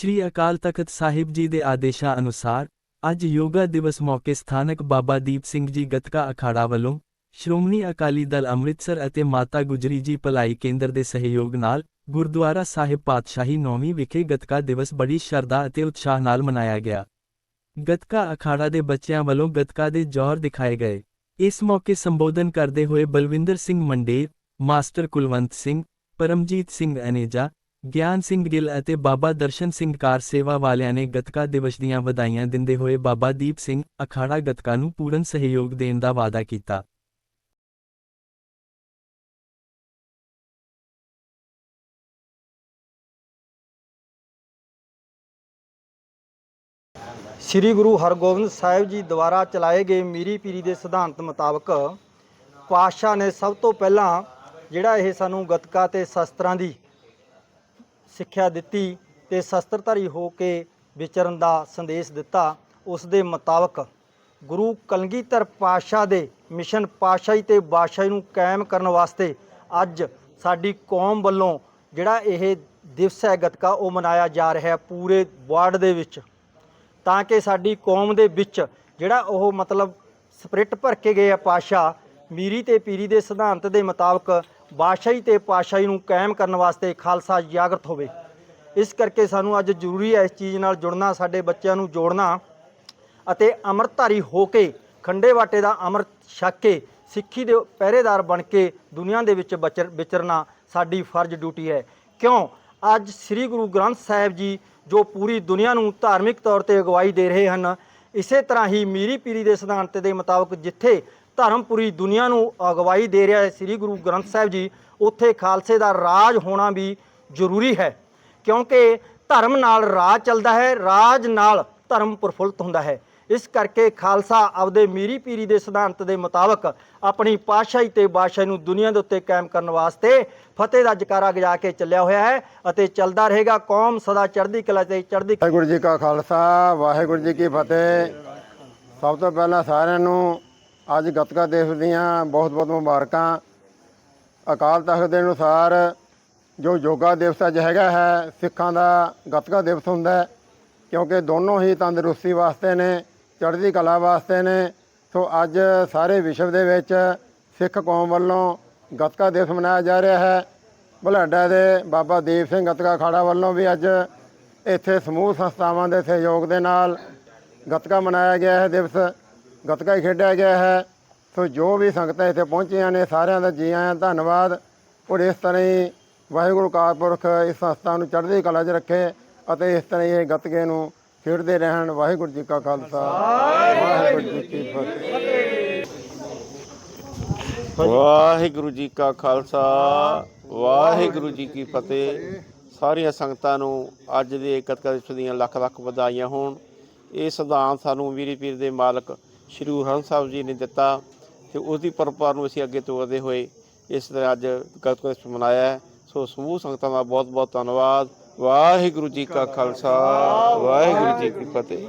ਸ਼੍ਰੀ ਅਕਾਲ ਤਖਤ ਸਾਹਿਬ ਜੀ ਦੇ ਆਦੇਸ਼ਾਂ ਅਨੁਸਾਰ, ਅੱਜ ਯੋਗਾ ਦਿਵਸ ਮੌਕੇ ਸਥਾਨਕ ਬਾਬਾ ਦੀਪ ਸਿੰਘ ਜੀ ਗਤਕਾ ਅਖਾੜਾ ਵੱਲੋਂ ਸ਼੍ਰੋਮਣੀ ਅਕਾਲੀ ਦਲ ਅੰਮ੍ਰਿਤਸਰ ਅਤੇ ਮਾਤਾ ਗੁਜਰੀ ਜੀ ਭਲਾਈ ਕੇਂਦਰ ਦੇ ਸਹਿਯੋਗ ਨਾਲ ਗੁਰਦੁਆਰਾ ਸਾਹਿਬ ਪਾਤਸ਼ਾਹੀ ਨੌਵੀਂ ਵਿਖੇ ਗਤਕਾ ਦਿਵਸ ਬੜੀ ਸ਼ਰਧਾ ਅਤੇ ਉਤਸ਼ਾਹ ਨਾਲ ਮਨਾਇਆ ਗਿਆ। ਗਤਕਾ ਅਖਾੜਾ ਦੇ ਬੱਚਿਆਂ ਵੱਲੋਂ ਗਤਕਾ ਦੇ ਜੌਹਰ ਦਿਖਾਏ ਗਏ। ਇਸ ਮੌਕੇ ਸੰਬੋਧਨ ਕਰਦੇ ਹੋਏ ਬਲਵਿੰਦਰ ਸਿੰਘ ਮੰਡੇਰ, ਮਾਸਟਰ ਕੁਲਵੰਤ ਸਿੰਘ, ਪਰਮਜੀਤ ਸਿੰਘ ਅਨੇਜਾ ਗਿਆਨ ਸਿੰਘ ਗਿੱਲ ਅਤੇ ਬਾਬਾ ਦਰਸ਼ਨ ਸਿੰਘ ਕਾਰ ਸੇਵਾ ਵਾਲਿਆਂ ਨੇ ਗਤਕਾ ਦਿਵਸ ਦੀਆਂ ਵਧਾਈਆਂ ਦਿੰਦੇ ਹੋਏ ਬਾਬਾ ਦੀਪ ਸਿੰਘ ਅਖਾੜਾ ਗਤਕਾ ਨੂੰ ਪੂਰਨ ਸਹਿਯੋਗ ਦੇਣ ਦਾ ਵਾਅਦਾ ਕੀਤਾ। ਸ੍ਰੀ ਗੁਰੂ ਹਰਗੋਬਿੰਦ ਸਾਹਿਬ ਜੀ ਦੁਆਰਾ ਚਲਾਏ ਗਏ ਮੀਰੀ ਪੀਰੀ ਦੇ ਸਿਧਾਂਤ ਮੁਤਾਬਕ ਪਾਤਸ਼ਾਹ ਨੇ ਸਭ ਤੋਂ ਪਹਿਲਾਂ ਜਿਹੜਾ ਇਹ ਸਾਨੂੰ ਗਤਕਾ ਤੇ ਸ਼ਸਤਰਾਂ ਦੀ ਸਿੱਖਿਆ ਦਿੱਤੀ ਤੇ ਸ਼ਸਤਰਧਾਰੀ ਹੋ ਕੇ ਵਿਚਰਨ ਦਾ ਸੰਦੇਸ਼ ਦਿੱਤਾ। ਉਸ ਦੇ ਮੁਤਾਬਕ ਗੁਰੂ ਕਲਗੀਧਰ ਪਾਤਸ਼ਾਹ ਦੇ ਮਿਸ਼ਨ ਪਾਤਸ਼ਾਹੀ ਤੇ ਬਾਦਸ਼ਾਹੀ ਨੂੰ ਕਾਇਮ ਕਰਨ ਵਾਸਤੇ ਅੱਜ ਸਾਡੀ ਕੌਮ ਵੱਲੋਂ ਜਿਹੜਾ ਇਹ ਦਿਵਸ ਹੈ, ਗਤਕਾ, ਉਹ ਮਨਾਇਆ ਜਾ ਰਿਹਾ ਹੈ ਪੂਰੇ ਵਰਲਡ ਦੇ ਵਿੱਚ। ਤਾਂ ਕਿ ਸਾਡੀ ਕੌਮ ਦੇ ਵਿੱਚ ਜਿਹੜਾ ਉਹ ਮਤਲਬ ਸਪਿਰਿਟ ਭਰ ਕੇ ਗਏ ਆ ਪਾਸ਼ਾ ਮੀਰੀ ਤੇ ਪੀਰੀ ਦੇ ਸਿਧਾਂਤ ਦੇ ਮੁਤਾਬਕ ਬਾਦਸ਼ਾਹੀ ਤੇ ਪਾਸ਼ਾਹੀ ਨੂੰ ਕਾਇਮ ਕਰਨ ਵਾਸਤੇ ਖਾਲਸਾ ਜਾਗਰਤ ਹੋਵੇ। ਇਸ ਕਰਕੇ ਸਾਨੂੰ ਅੱਜ ਜ਼ਰੂਰੀ ਹੈ ਇਸ ਚੀਜ਼ ਨਾਲ ਜੁੜਨਾ, ਸਾਡੇ ਬੱਚਿਆਂ ਨੂੰ ਜੋੜਨਾ ਅਤੇ ਅੰਮ੍ਰਿਤਧਾਰੀ ਹੋ ਕੇ, ਖੰਡੇ ਵਾਟੇ ਦਾ ਅੰਮ੍ਰਿਤ ਛਕ ਕੇ, ਸਿੱਖੀ ਦੇ ਪਹਿਰੇਦਾਰ ਬਣ ਕੇ ਦੁਨੀਆ ਦੇ ਵਿੱਚ ਵਿਚਰ ਵਿਚਰਨਾ ਸਾਡੀ ਫਰਜ਼ ਡਿਊਟੀ ਹੈ। ਕਿਉਂ? ਅੱਜ ਸ੍ਰੀ ਗੁਰੂ ਗ੍ਰੰਥ ਸਾਹਿਬ ਜੀ ਜੋ ਪੂਰੀ ਦੁਨੀਆ ਨੂੰ ਧਾਰਮਿਕ ਤੌਰ ਤੇ ਅਗਵਾਈ ਦੇ ਰਹੇ ਹਨ, ਇਸੇ ਤਰ੍ਹਾਂ ਹੀ ਮੀਰੀ ਪੀਰੀ ਦੇ ਸਿਧਾਂਤ ਦੇ ਮੁਤਾਬਕ ਜਿੱਥੇ ਧਰਮ ਪੂਰੀ ਦੁਨੀਆ ਨੂੰ ਅਗਵਾਈ ਦੇ ਰਿਹਾ ਹੈ ਸ੍ਰੀ ਗੁਰੂ ਗ੍ਰੰਥ ਸਾਹਿਬ ਜੀ, ਉੱਥੇ ਖਾਲਸੇ ਦਾ ਰਾਜ ਹੋਣਾ ਵੀ ਜ਼ਰੂਰੀ ਹੈ। ਕਿਉਂਕਿ ਧਰਮ ਨਾਲ ਰਾਜ ਚੱਲਦਾ ਹੈ, ਰਾਜ ਨਾਲ ਧਰਮ ਪ੍ਰਫੁੱਲਤ ਹੁੰਦਾ ਹੈ। ਇਸ ਕਰਕੇ ਖਾਲਸਾ ਆਪਦੇ ਮੀਰੀ ਪੀਰੀ ਦੇ ਸਿਧਾਂਤ ਦੇ ਮੁਤਾਬਕ ਆਪਣੀ ਪਾਤਸ਼ਾਹੀ ਤੇ ਬਾਦਸ਼ਾਹੀ ਨੂੰ ਦੁਨੀਆ ਦੇ ਉੱਤੇ ਕਾਇਮ ਕਰਨ ਵਾਸਤੇ ਫਤਿਹ ਦਾ ਜਕਾਰਾ ਗਜਾ ਕੇ ਚੱਲਿਆ ਹੋਇਆ ਹੈ ਅਤੇ ਚੱਲਦਾ ਰਹੇਗਾ ਕੌਮ ਸਦਾ ਚੜ੍ਹਦੀ ਕਲਾ ਤੇ ਚੜ੍ਹਦੀ ਵਾਹਿਗੁਰੂ ਜੀ ਕਾ ਖਾਲਸਾ, ਵਾਹਿਗੁਰੂ ਜੀ ਕੀ ਫਤਿਹ। ਸਭ ਤੋਂ ਪਹਿਲਾਂ ਸਾਰਿਆਂ ਨੂੰ ਅੱਜ ਗੱਤਕਾ ਦਿਵਸ ਦੀਆਂ ਬਹੁਤ ਬਹੁਤ ਮੁਬਾਰਕਾਂ। ਅਕਾਲ ਤਖਤ ਦੇ ਅਨੁਸਾਰ ਜੋ ਯੋਗਾ ਦਿਵਸ ਅੱਜ ਹੈਗਾ ਹੈ, ਸਿੱਖਾਂ ਦਾ ਗੱਤਕਾ ਦਿਵਸ ਹੁੰਦਾ ਕਿਉਂਕਿ ਦੋਨੋਂ ਹੀ ਤੰਦਰੁਸਤੀ ਵਾਸਤੇ ਨੇ, ਚੜ੍ਹਦੀ ਕਲਾ ਵਾਸਤੇ ਨੇ। ਸੋ ਅੱਜ ਸਾਰੇ ਵਿਸ਼ਵ ਦੇ ਵਿੱਚ ਸਿੱਖ ਕੌਮ ਵੱਲੋਂ ਗੱਤਕਾ ਦਿਵਸ ਮਨਾਇਆ ਜਾ ਰਿਹਾ ਹੈ। ਬੁਲਾਡਾ ਦੇ ਬਾਬਾ ਦੀਪ ਸਿੰਘ ਗੱਤਕਾ ਅਖਾੜਾ ਵੱਲੋਂ ਵੀ ਅੱਜ ਇੱਥੇ ਸਮੂਹ ਸੰਸਥਾਵਾਂ ਦੇ ਸਹਿਯੋਗ ਦੇ ਨਾਲ ਗੱਤਕਾ ਮਨਾਇਆ ਗਿਆ ਹੈ ਦਿਵਸ। ਗੱਤਕਾ ਹੀ ਖੇਡਿਆ ਗਿਆ ਹੈ। ਸੋ ਜੋ ਵੀ ਸੰਗਤਾਂ ਇੱਥੇ ਪਹੁੰਚੀਆਂ ਨੇ, ਸਾਰਿਆਂ ਦਾ ਜੀ ਆਇਆਂ ਧੰਨਵਾਦ। ਔਰ ਇਸ ਤਰ੍ਹਾਂ ਹੀ ਵਾਹਿਗੁਰੂ ਕਾਲਪੁਰਖ ਇਸ ਸੰਸਥਾ ਨੂੰ ਚੜ੍ਹਦੀ ਕਲਾ 'ਚ ਰੱਖੇ ਅਤੇ ਇਸ ਤਰ੍ਹਾਂ ਹੀ ਇਹ ਗੱਤਕੇ ਨੂੰ ਖੇਡਦੇ ਰਹਿਣ। ਵਾਹਿਗੁਰੂ ਜੀ ਕਾ ਖਾਲਸਾ। ਵਾਹਿਗੁਰੂ ਜੀ ਕੀ ਫਤਿਹ। ਵਾਹਿਗੁਰੂ ਜੀ ਕਾ ਖਾਲਸਾ। ਵਾਹਿਗੁਰੂ ਜੀ ਕੀ ਫਤਿਹ। ਸਾਰੀਆਂ ਸੰਗਤਾਂ ਨੂੰ ਅੱਜ ਦੇ ਇਕੱਤਰ ਦਿਵਸ ਦੀਆਂ ਲੱਖ ਲੱਖ ਵਧਾਈਆਂ ਹੋਣ। ਇਹ ਸਿਧਾਂਤ ਸਾਨੂੰ ਵੀਰੀ ਪੀਰ ਦੇ ਮਾਲਕ ਸ਼੍ਰੀ ਗੁਰੂ ਹਰਿ ਸਾਹਿਬ ਜੀ ਨੇ ਦਿੱਤਾ ਤੇ ਉਸ ਦੀ ਪਰੰਪਰਾ ਨੂੰ ਅਸੀਂ ਅੱਗੇ ਤੋਰਦੇ ਹੋਏ ਇਸ ਤਰ੍ਹਾਂ ਅੱਜ ਇਕੱਤਰ ਦਿਵਸ ਮਨਾਇਆ ਹੈ। ਸੋ ਸਮੂਹ ਸੰਗਤਾਂ ਦਾ ਬਹੁਤ ਬਹੁਤ ਧੰਨਵਾਦ। ਵਾਹਿਗੁਰੂ ਜੀ ਕਾ ਖਾਲਸਾ, ਵਾਹਿਗੁਰੂ ਜੀ ਕੀ ਫਤਿਹ।